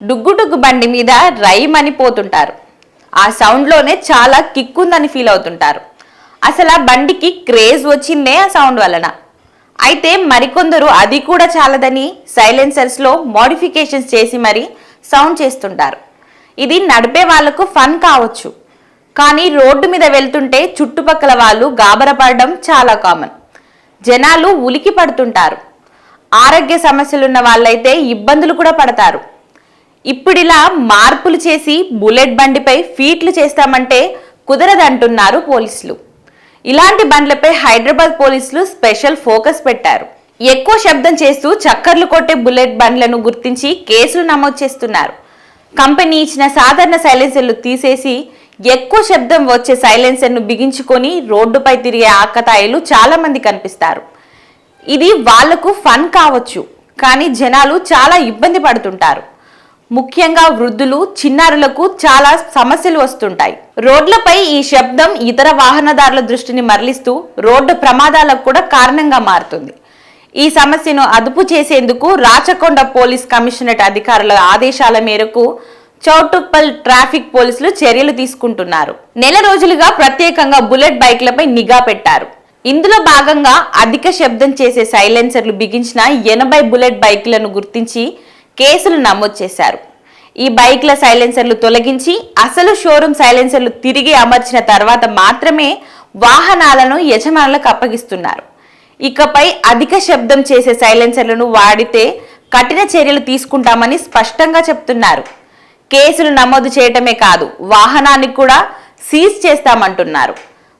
డుగ్గుడుగ్గు బండి మీద రైమ్ అని పోతుంటారు. ఆ సౌండ్లోనే చాలా కిక్ ఉందని ఫీల్ అవుతుంటారు. అసలు ఆ బండికి క్రేజ్ వచ్చిందే ఆ సౌండ్ వలన. అయితే మరికొందరు అది కూడా చాలదని సైలెన్సర్స్లో మోడిఫికేషన్స్ చేసి మరి సౌండ్ చేస్తుంటారు. ఇది నడిపే వాళ్ళకు ఫన్ కావచ్చు. కానీ రోడ్డు మీద వెళ్తుంటే చుట్టుపక్కల వాళ్ళు గాబరపడడం చాలా కామన్. జనాలు ఉలికి పడుతుంటారు ఆరోగ్య సమస్యలున్న వాళ్ళైతే ఇబ్బందులు కూడా పడతారు. ఇప్పుడిలా మార్పులు చేసి బుల్లెట్ బండిపై ఫీట్లు చేస్తామంటే కుదరదంటున్నారు పోలీసులు. ఇలాంటి బండ్లపై హైదరాబాద్ పోలీసులు స్పెషల్ ఫోకస్ పెట్టారు. ఎక్కువ శబ్దం చేస్తూ చక్కర్లు కొట్టే బుల్లెట్ బండ్లను గుర్తించి కేసులు నమోదు చేస్తున్నారు. కంపెనీ ఇచ్చిన సాధారణ సైలెన్సర్లు తీసేసి ఎక్కువ శబ్దం వచ్చే సైలెన్సర్ను బిగించుకొని రోడ్డుపై తిరిగే ఆకతాయిలు చాలా మంది కనిపిస్తారు. ఇది వాళ్ళకు ఫన్ కావచ్చు కానీ జనాలు చాలా ఇబ్బంది పడుతుంటారు. ముఖ్యంగా వృద్ధులు చిన్నారులకు చాలా సమస్యలు వస్తుంటాయి. రోడ్లపై ఈ శబ్దం ఇతర వాహనదారుల దృష్టిని మరలిస్తూ రోడ్డు ప్రమాదాలకు కూడా కారణంగా మారుతుంది. ఈ సమస్యను అదుపు చేసేందుకు రాచకొండ పోలీస్ కమిషనరేట్ అధికారుల ఆదేశాల మేరకు చౌటుప్పల్ ట్రాఫిక్ పోలీసులు చర్యలు తీసుకుంటున్నారు. నెల రోజులుగా ప్రత్యేకంగా బుల్లెట్ బైక్లపై నిఘా పెట్టారు. ఇందులో భాగంగా అధిక శబ్దం చేసే సైలెన్సర్లు బిగించిన ఎనభై బుల్లెట్ బైక్లను గుర్తించి కేసులు నమోదు చేశారు. ఈ బైక్ల సైలెన్సర్లు తొలగించి అసలు షోరూమ్ సైలెన్సర్లు తిరిగి అమర్చిన తర్వాత మాత్రమే వాహనాలను యజమానులకు అప్పగిస్తున్నారు. ఇకపై అధిక శబ్దం చేసే సైలెన్సర్లను వాడితే కఠిన చర్యలు తీసుకుంటామని స్పష్టంగా చెప్తున్నారు. కేసులు నమోదు చేయటమే కాదు వాహనానికి కూడా సీజ్ చేస్తామంటున్నారు.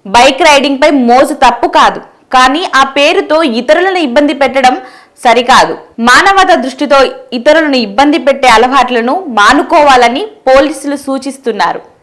బైక్ రైడింగ్పై మోజు తప్పు కాదు కానీ ఆ పేరుతో ఇతరులను ఇబ్బంది పెట్టడం సరికాదు. మానవత దృష్టితో ఇతరులను ఇబ్బంది పెట్టే అలవాట్లను మానుకోవాలని పోలీసులు సూచిస్తున్నారు.